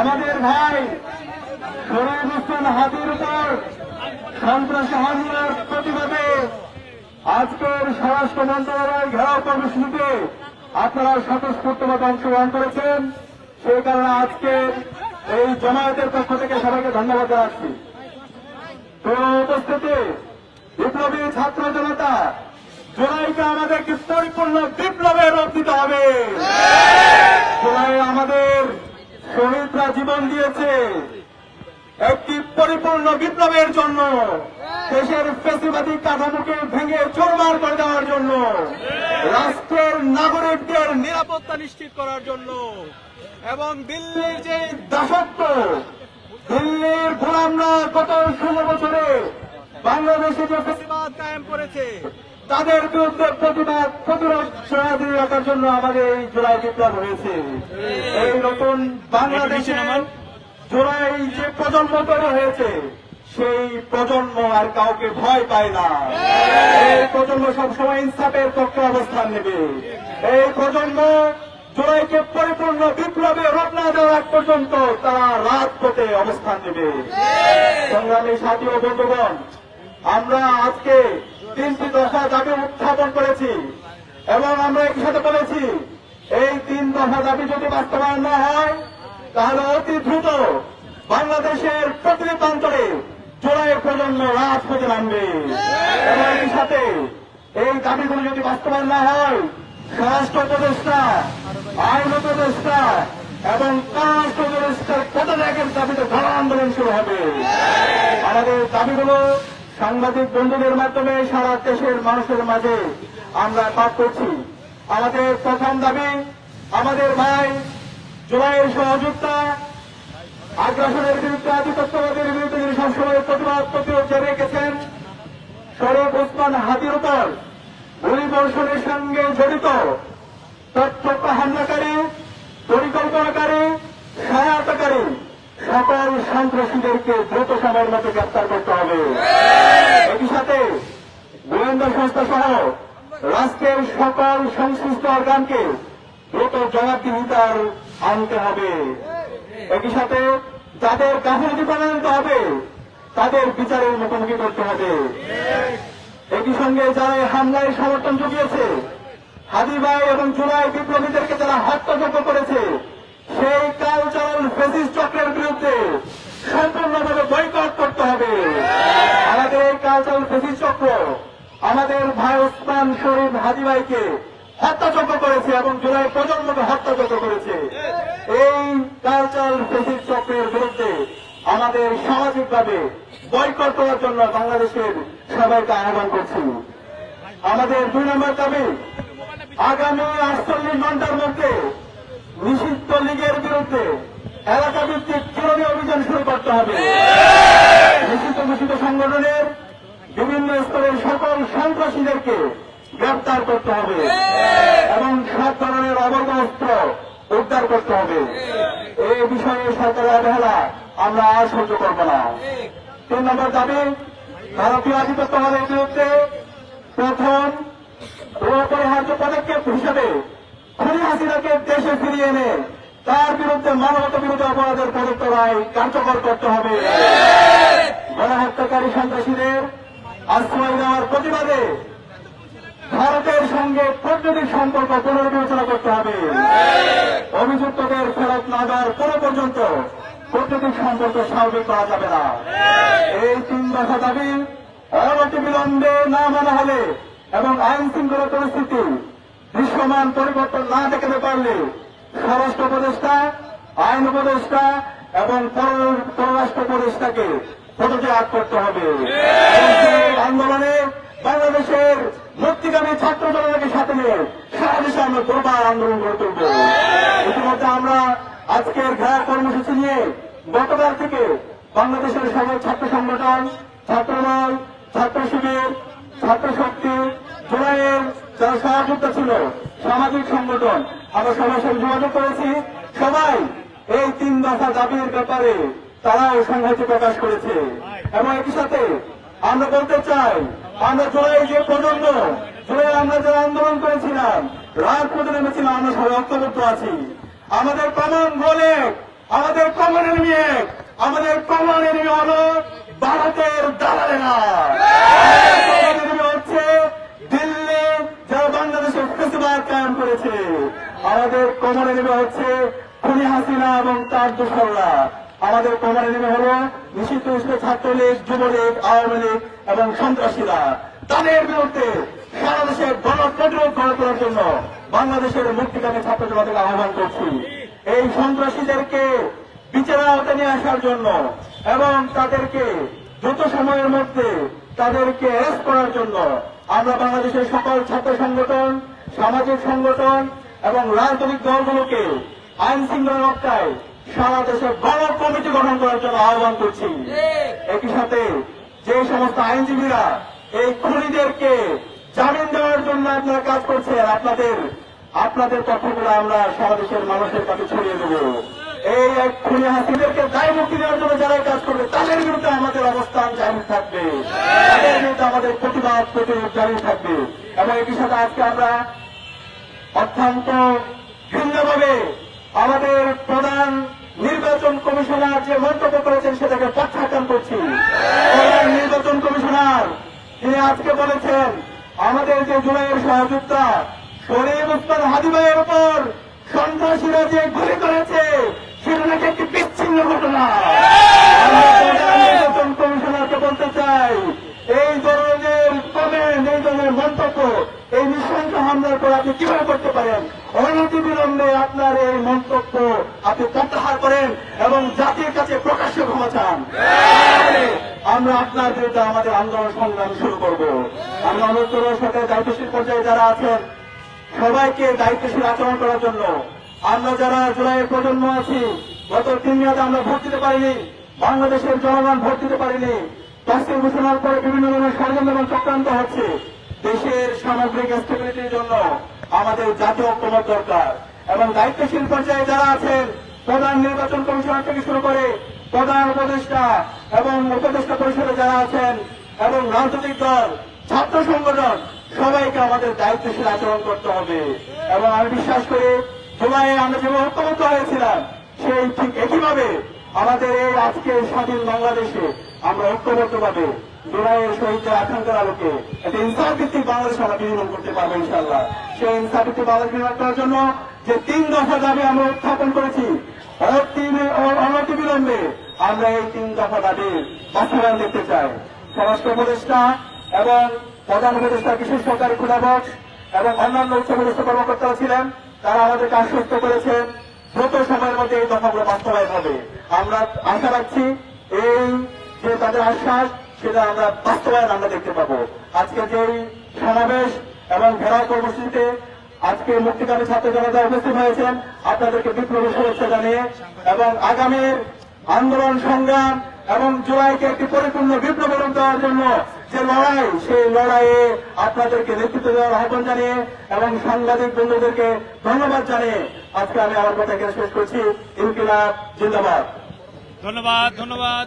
আমাদের ভাই শরীর হোসেন হাতির উপর সন্ত্রাসী হামলার প্রতিবাদে আজকের স্বরাষ্ট্র মন্ত্রণালয় ঘেরাও কর্মসূচিতে আপনারা স্বতঃস্ফূর্তভাবে অংশগ্রহণ করেছেন। সেই কারণে আজকে এই জমায়েতের পক্ষ থেকে সবাইকে ধন্যবাদ জানাচ্ছি। তো উপস্থিতি বিপ্লবী ছাত্র জনতা জুলাইকে আমাদেরকে পরিপূর্ণ বিপ্লবে রূপ দিতে হবে। জুলাই আমাদের শহীদরা জীবন দিয়েছে। একটি পরিপূর্ণ বিপ্লবের জন্য, দেশের ফেসিবাদী কাঠামোকে ভেঙে চোরমার করে দেওয়ার জন্য, রাষ্ট্রের নাগরিকদের নিরাপত্তা নিশ্চিত করার জন্য, এবং দিল্লির যে দাসত্ব, দিল্লির গোলামরা গত ষোলো বছরে বাংলাদেশে যে ফেসিবাদ কায়েম করেছে তাদের বিরুদ্ধে প্রতিবাদ প্রতিরোধ সহায়তা রাখার জন্য আমাদের এই জুলাই বিপ্লব হয়েছে। এই নতুন বাংলাদেশে জোড়াই যে প্রজন্ম তৈরি হয়েছে, সেই প্রজন্ম আর কাউকে ভয় পায় না। এই প্রজন্ম সবসময় ইনসাফের পক্ষে অবস্থান নেবে। এই প্রজন্ম জোড়াইকে পরিপূর্ণ বিপ্লবে রূপ না দেওয়া এক পর্যন্ত তারা রাত পথে অবস্থান নেবে। সংগ্রামী সাথী ও বন্ধুগণ আমরা আজকে তিনটি দফা দাবি উত্থাপন করেছি এবং আমরা একই সাথে বলেছি, এই তিন দফা দাবি যদি বাস্তবায়ন না হয়, তাহলে অতি দ্রুত বাংলাদেশের প্রতিটি প্রান্তরে জোড়াই প্রজন্ম রাজপথে নামবে। এবং একই সাথে এই দাবিগুলো যদি বাস্তবায়ন না হয়, স্বরাষ্ট্র উপদেষ্টা, আইন উপদেষ্টা এবং পররাষ্ট্র উপদেষ্টার পদত্যাগের দাবিতে গণ আন্দোলন শুরু হবে। আমাদের দাবিগুলো সাংবাদিক বন্ধুদের মাধ্যমে সারা দেশের মানুষের মাঝে আমরা পাঠ করছি। আমাদের প্রথম দাবি, আমাদের ভাই জুলাইয়ের সহযোগিতা, আগ্রাসনের বিরুদ্ধে আধিপত্যবাদের বিরুদ্ধে তিনি সবসময় প্রতিবাদ প্রতিরোধ জারি রেখেছেন। শরীফ ওসমান হাতির উপর গুলিবর্ষণের সঙ্গে জড়িত, তথ্য হামলাকারী, পরিকল্পনাকারী, সহায়তাকারী সকল সন্ত্রাসীদেরকে দ্রুত সময়ের মধ্যে গ্রেপ্তার করতে হবে। একই সাথে গোয়েন্দা সংস্থা সহ রাষ্ট্রের সকল সংশ্লিষ্ট অর্গানকে দ্রুত জবাবদিহিতার আনতে হবে। একই সাথে যাদের গাফিলতি প্রমাণিত হবে, তাদের বিচারের মুখোমুখি করতে হবে। একই সঙ্গে যারা হামলায় সমর্থন জুগিয়েছে হাদিবাই এবং জুলাই বিপ্লবীদেরকে যারা হত্যাযজ্ঞ করেছে সেই কালচারাল ফেসিস চক্রের বিরুদ্ধে সম্পূর্ণভাবে বয়কট করতে হবে। আমাদের এই কালচারাল ফেসিস চক্র আমাদের ভাই ওসমান শরীফ হাদিবাইকে হত্যাযজ্ঞ করেছে এবং জুলাই প্রজন্মকে হত্যাযজ্ঞ করেছে। এই কালচারাল ফেসিস চক্রের বিরুদ্ধে আমাদের সামাজিকভাবে বয়কট করার জন্য বাংলাদেশের সবাইকে আহ্বান করছি। আমাদের দুই নম্বর দাবি, আগামী আটচল্লিশ ঘণ্টার মধ্যে নিষিদ্ধ লীগের বিরুদ্ধে এলাকা ভিত্তিক চিরনি অভিযান শুরু করতে হবে নিষিদ্ধ ঘোষিত সংগঠনের বিভিন্ন স্তরের সকল সন্ত্রাসীদেরকে গ্রেপ্তার করতে হবে এবং সব ধরনের অবৈধ অস্ত্র উদ্ধার করতে হবে। এই বিষয়ে সরকারের অবহেলা আমরা আর সহ্য করব না। তিন নম্বর দাবি, ভারতীয় আধিপত্যবাদের বিরুদ্ধে প্রথম অপরিহার্য পদক্ষেপ হিসেবে খুনি হাসিনাকে দেশে ফিরিয়ে এনে তার বিরুদ্ধে মানবতা বিরোধী অপরাধের পদক্ষেপ কার্যকর করতে হবে। গণহত্যাকারী সন্ত্রাসীদের আশ্রয় দেওয়ার প্রতিবাদে ভারতের সঙ্গে কূটনৈতিক সম্পর্ক পুনর্বিবেচনা করতে হবে। অভিযুক্তদের ফেরত না দেওয়ার কোনো পর্যন্ত কূটনৈতিক সম্পর্ক স্বাভাবিক করা যাবে না। এই তিন দফা দাবি অনতি বিলম্বে না মানা হলে এবং আইন শৃঙ্খলা পরিস্থিতি দৃশ্যমান পরিবর্তন না দেখাতে পারলে স্বরাষ্ট্র উপদেষ্টা, আইন উপদেষ্টা এবং পর- পররাষ্ট্র উপদেষ্টাকে পদত্যাগ করতে হবে। আন্দোলনে বাংলাদেশের মুক্তিগামী ছাত্র জনতাকে সাথে নিয়ে সারা দেশে আমরা দুর্বার আন্দোলন গড়ে তুলব। ইতিমধ্যে আমরা আজকের ঘেরা কর্মসূচি নিয়ে গতকাল থেকে বাংলাদেশের সকল ছাত্র সংগঠন, ছাত্রদল ছাত্র শিবির ছাত্র শক্তি জুলাইয়ের যারা সহযোগিতা ছিল, সামাজিক সংগঠন আমরা সবার সাথে যোগাযোগ করেছি। সবাই এই তিন দফা দাবির ব্যাপারে তারাও সংহতি প্রকাশ করেছে। এবং একই সাথে আমরা বলতে চাই, আমরা জুলাই যে প্রজন্ম, জুলাই আমরা যারা আন্দোলন করেছিলাম রাজপথে নেমেছিলাম আমরা সবাই ঐক্যবদ্ধ আছি। আমাদের কমন বলে আমাদের কমন এনিমি আমাদের কমন এনিমি হলো ভারতের দালালেরা কমন এনিমি হচ্ছে দিল্লি যারা বাংলাদেশের ফেসিবাদ কায়েম করেছে আমাদের কমন এনিমি হচ্ছে খুনি হাসিনা এবং তার দোসররা আমাদের কমন এনিমি হলো নিষিদ্ধ ছাত্রলীগ, যুবলীগ, আওয়ামী লীগ এবং সন্ত্রাসীরা। তাদের বিরুদ্ধে সারা দেশে গণ প্রতিরোধ গড়ে তোলার জন্য বাংলাদেশের মুক্তিকামী ছাত্র জনতাকে আহ্বান করছি। এই সন্ত্রাসীদেরকে বিচারের আওতায় নিয়ে আসার জন্য এবং তাদেরকে দ্রুত সময়ের মধ্যে তাদেরকে অ্যারেস্ট করার জন্য আমরা বাংলাদেশের সকল ছাত্র সংগঠন, সামাজিক সংগঠন এবং রাজনৈতিক দলগুলোকে আইন শৃঙ্খলা রক্ষায় সারা দেশে গণ কমিটি গঠন করার জন্য আহ্বান করছি। একই সাথে যে সমস্ত আইনজীবীরা এই খুনিদেরকে জামিন দেওয়ার জন্য আপনারা কাজ করছেন, আপনাদের আপনাদের তথ্যগুলো আমরা সারা দেশের মানুষের কাছে ছড়িয়ে দেব। এই এক খুনি হাসিদেরকে দায় মুক্তি দেওয়ার জন্য যারা কাজ করবে, তাদের বিরুদ্ধে আমাদের অবস্থান জারি থাকবে। তাদের বিরুদ্ধে আমাদের প্রতিবাদ প্রতিরোধ জারি থাকবে। এবং একই সাথে আজকে আমরা অত্যন্ত ভিন্নভাবে আমাদের প্রধান নির্বাচন কমিশনার যে মন্তব্য করেছেন সেটাকে প্রত্যাখ্যান করছি। নির্বাচন কমিশনার, তিনি আজকে বলেছেন, আমাদের যে জুলাইয়ের সহযোগিতা শরীফ উসমান হাদিবাইয়ের উপর সন্ত্রাসীরা যে গুলি করেছে, সেটা নাকি একটি বিচ্ছিন্ন ঘটনা। নির্বাচন কমিশনারকে বলতে চাই, এই ধরনের কমেন্ট, এই ধরনের মন্তব্য এই নৃশংস হামলার পর আপনি কীভাবে করতে পারেন? অনতি বিলম্বে আপনার এই মন্তব্য আপনি প্রত্যাহার করেন এবং জাতির কাছে প্রকাশ্য ক্ষমা চান। আমরা আপনার বিরুদ্ধে আমাদের আন্দোলন সংগ্রাম শুরু করব। আমরা করব সরকারের দায়িত্বশীল পর্যায়ে যারা আছেন, সবাইকে দায়িত্বশীল আচরণ করার জন্য। আমরা যারা জুলাইয়ের প্রজন্ম আছি, গত তিন মেয়াদে আমরা ভোট দিতে পারিনি, বাংলাদেশের জনগণ ভোট দিতে পারিনি। তফসিল ঘোষণার পরে বিভিন্ন ধরনের ষড়যন্ত্র এবং চক্রান্ত হচ্ছে। দেশের সামগ্রিক স্টেবিলিটির জন্য আমাদের জাতীয় ঐক্যমত দরকার। এবং দায়িত্বশীল পর্যায়ে যারা আছেন, প্রধান নির্বাচন কমিশনার থেকে শুরু করে প্রধান উপদেষ্টা এবং উপদেষ্টা পরিষদে যারা আছেন এবং রাজনৈতিক দল, ছাত্র সংগঠন, সবাইকে আমাদের দায়িত্বশীল আচরণ করতে হবে। এবং আমি বিশ্বাস করি, জুলাইয়ে আমরা যেভাবে ঐক্যবদ্ধ হয়েছিলাম, সেই ঠিক একইভাবে আমাদের এই আজকে স্বাধীন বাংলাদেশে আমরা ঐক্যবদ্ধ ভাবে জুলাইয়ের শহীদদের আকাঙ্ক্ষার আলোকে একটা ইনসাফ বাংলাদেশ আমরা বিনিয়োগ করতে পারব ইনশাল্লাহ সেই ইনসাফ বাংলাদেশ বিনিয়োগ করার জন্য যে তিন দফা দাবি আমরা উত্থাপন করেছি অনতি বিলম্বে আমরা এই তিন দফা দাবির বাস্তবায়ন দেখতে চাই। স্বরাষ্ট্র উপদেষ্টা এবং প্রধান উপদেষ্টা, বিশেষ সরকারি খুলাবক্স এবং অন্যান্য উচ্চপদস্থ কর্মকর্তারা ছিলেন। তারা আমাদেরকে আশ্বস্ত করেছেন দ্রুত সময়ের মধ্যে এই দফাগুলো বাস্তবায়ন হবে। আমরা আশা রাখছি এই যে তাদের আশ্বাস, সেটা আমরা বাস্তবায়ন আমরা দেখতে পাবো। আজকে যেই সমাবেশ এবং ঘেরাও কর্মসূচিতে আজকে মুক্তিকামী ছাত্র জনতা উপস্থিত হয়েছেন, আপনাদেরকে বিপ্লবী শুভেচ্ছা জানিয়ে এবং আগামীর আন্দোলন সংগ্রাম এবং জুলাইকে একটি পরিপূর্ণ বিপ্লব দেওয়ার জন্য যে লড়াই সেই লড়াইয়ে আপনাদেরকে নেতৃত্ব দেওয়ার আহ্বান জানিয়ে এবং সাংবাদিক বন্ধুদেরকে ধন্যবাদ জানিয়ে আজকে আমি আমার কথা এখানে শেষ করছি। ইনকিলাব জিন্দাবাদ। ধন্যবাদ ধন্যবাদ।